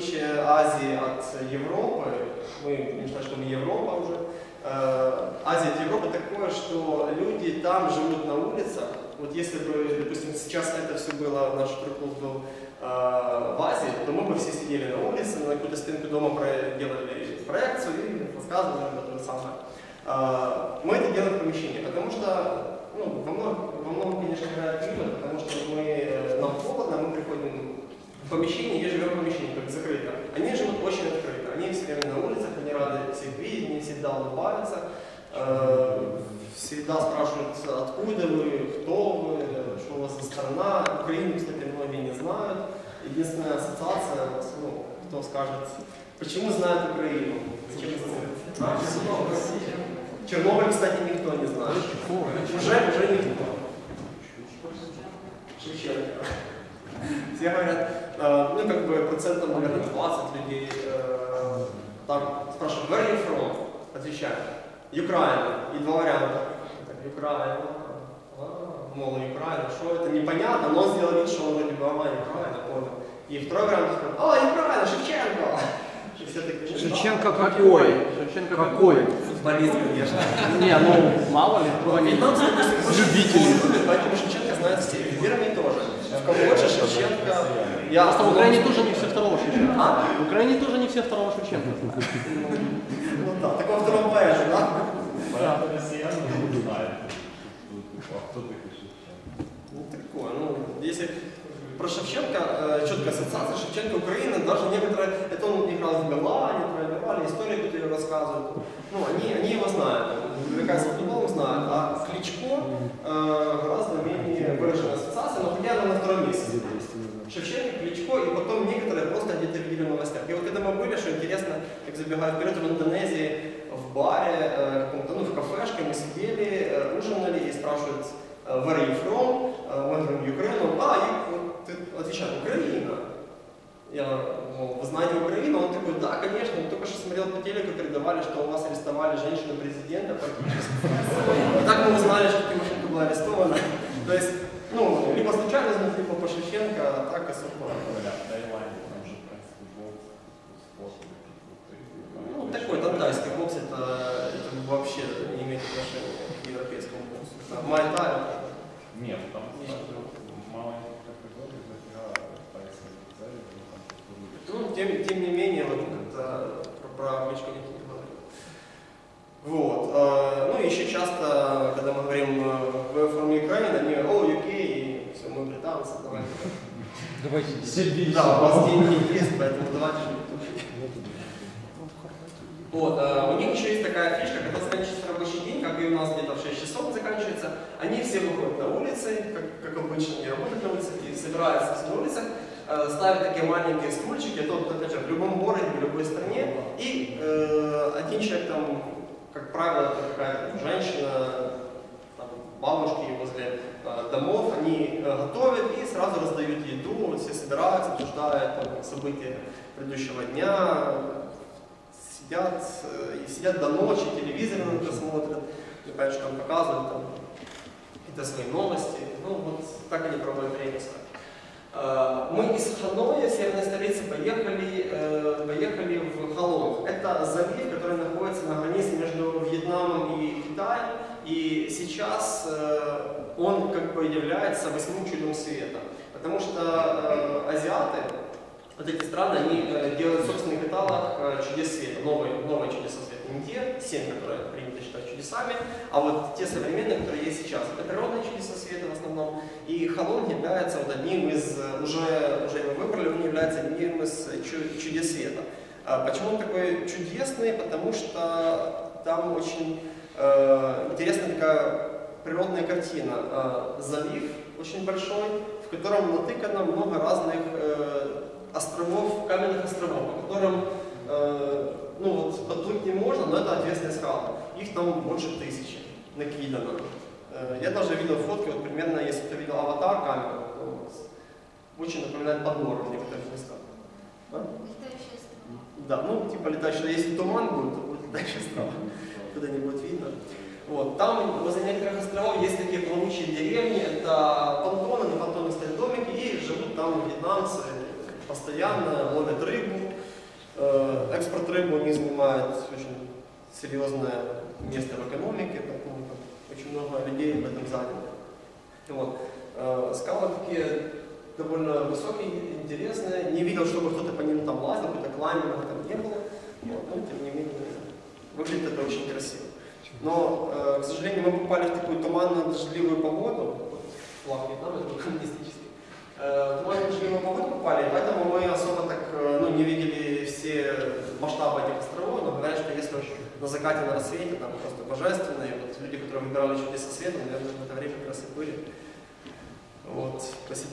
отличие Азии от Европы, мы не считаем, что мы Европа уже, э, Азия от Европы такое, что люди там живут на улицах. Вот если бы, допустим, сейчас это все было, наш клуб был э, в Азии, то мы бы все сидели на улице, на какую-то стенку дома делали проекцию и рассказывали об этом самое. Э, Мы это делаем в помещении, потому что ну, во, многом, во многом, конечно, играет климат, потому что мы, нам холодно, мы приходим в помещение и живем в помещении, как закрыто. Они живут очень открыто, они все время на улицах, они рады всех видеть, они всегда улыбаются, э, всегда спрашивают, откуда вы, кто вы, что у вас за страна. Украину, кстати, многие не знают. Единственная ассоциация, ну, кто скажет, почему знают Украину? Зачем знают? А? Чернобыль, кстати, никто не знает. Уже, уже никто. Шевченко. Все говорят, э, ну как бы процентов, наверное, 20 людей э, там спрашивают, where are you from? Отвечаю, Украина. И два варианта. Украина. А, Мол, Украина, что это непонятно, но он сделал вид, что он вроде бы, ага, Украина, понял. И второй вариант, а, Украина, Шевченко. Шевченко какой? Шевченко Какой? Футболист, конечно. Не, ну мало ли. Допустим, очень Любители. поэтому Шевченко знают все. В Иране тоже. В Камбодже Шевченко. Я Просто в Украине тоже не все второго Шевченко. А? В Украине тоже не все второго Шевченко. Ну да, такого второго поэта, да? Ну такое, ну, если про Шевченко, э, четкая ассоциация, Шевченко Украина, даже некоторые, это он играл в Милане, тренировали, истории кто-то ее рассказывают, ну, они, они его знают, увлекаются футболом, знают, а Кличко э, гораздо менее выраженная ассоциация, но хотя она на втором месте. Шевченко, Кличко, и потом некоторые просто где-то видели в новостях. И вот когда мы были, что интересно, как забегая вперед, в Индонезии, в баре, каком-то, ну, в кафешке мы сидели, ужинали и спрашивают, where are you from? Мы говорим, Ukraine. Он, а, и ты отвечаешь, Украина. Я, мол, вы знаете Украину? Он такой, да, конечно, он только что смотрел по телеку, передавали, что у вас арестовали женщину президента практически. И так мы узнали, что Тимошенко была арестована. То есть, ну, либо случайно, либо по Шевченко, а так особо. Ну, такой тантайский бокс, это, это вообще не имеет отношения к европейскому боксу. Это Майтай. Нет, там Есть. Ну, тем, тем не менее, вот как-то про, про не говорил. Вот. э, Ну и еще часто, когда мы говорим э, «We're from Ukraine», они «О, UK», и все, мы британцы, давайте. Давайте. Да, у вас деньги есть, поэтому давайте же не тушить. Вот, э, у них еще есть такая фишка, когда заканчивается рабочий день, как и у нас где-то в 6 часов заканчивается, они все выходят на улицы, как, как обычно, не работают на улице, и собираются все на улицах, э, ставят такие маленькие стульчики, то, опять же, в любом городе, в любой стране, и э, один человек там, как правило, это какая-то женщина, там, бабушки возле э, домов, они э, готовят и сразу раздают еду, все собираются, обсуждают там, события предыдущего дня, сидят, э, и сидят до ночи, телевизор иногда смотрят, и, конечно, там показывают там, какие-то свои новости. Ну, вот так они проводят время. Э, Мы из Ханоя, северной столицы, поехали, э, поехали в Халонг. Это залив, который находится на границе между Вьетнамом и Китаем. И сейчас он как бы является восьмым чудом света. Потому что азиаты, вот эти страны, они э, делают в собственных каталог э, чудес света, новые, новые чудеса света. Не те, семь, которые принято считать чудесами, а вот те современные, которые есть сейчас. Это природные чудеса света в основном. И Халон является вот одним из, э, уже, уже его выбрали, он является одним из чу- чудес света. А Почему он такой чудесный? Потому что там очень э, интересная такая природная картина. Э, залив очень большой, в котором натыкано много разных э, островов, каменных островов, по которым э, ну, вот, подплыть не можно, но это ответственные скалы. Их там больше тысячи накидано. Э, я даже видел фотки, вот примерно, если ты видел аватар камеру, то очень напоминает подбор в некоторых местах. Да? Летающая. Да, ну типа летающий, если туман будет, то будет летающая страна, куда не будет видно. Вот, там возле некоторых островов есть такие плавучие деревни, это понтоны, на понтонах стоят домики, и живут там вьетнамцы, постоянно ловят рыбу, рыбы у них занимает очень серьезное место в экономике, поэтому там очень много людей в этом заняты. Вот. Э, Скалы такие довольно высокие, интересные. Не видел, чтобы кто-то по ним там лазил, какой-то клайминга там не было. Вот. Но тем не менее, выглядит это очень красиво. Но, э, к сожалению, мы попали в такую туманную дождливую погоду. Флаг Вьетнама, это был коммунистический. В туманную дождливую погоду попали, поэтому мы особо так э, ну, не видели все масштабы этих островов, но говорят, что если на закате, на рассвете, там просто божественно, и вот люди, которые выбирали чудеса света, наверное, в это время как раз и были. Вот, посетили